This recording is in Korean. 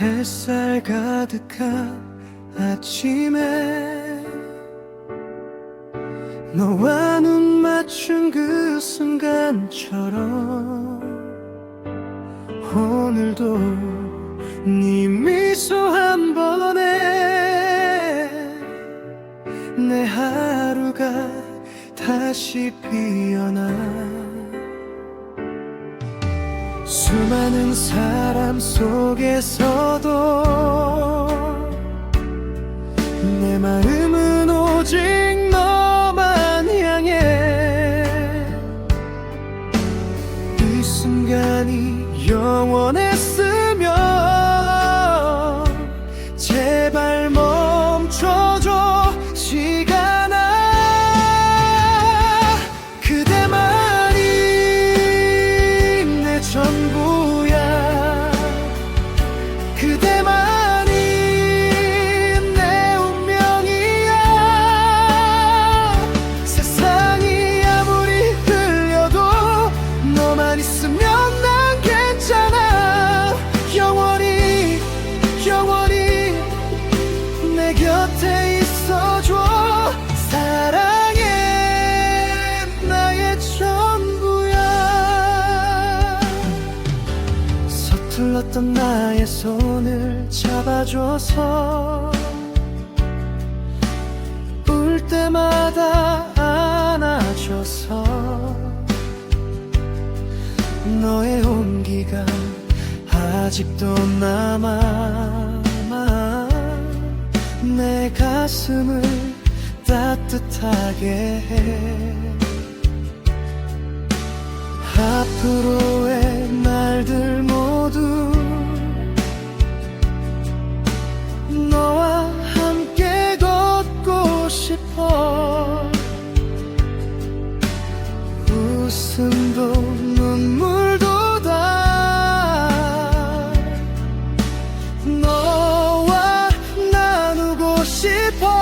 햇살 가득한 아침에 너와 눈 맞춘 그 순간처럼 오늘도 네 미소 한 번에 내 하루가 다시 피어나 수많은 사람 속에서도 있으면 난 괜찮아. 영원히 영원히 내 곁에 있어줘. 사랑해 나의 전부야. 서툴렀던 나의 손을 잡아줘서 울 때마다 아직도 남아 내 가슴을 따뜻하게 해. 앞으로의 날들 모두 너와 함께 걷고 싶어. 웃음도 people.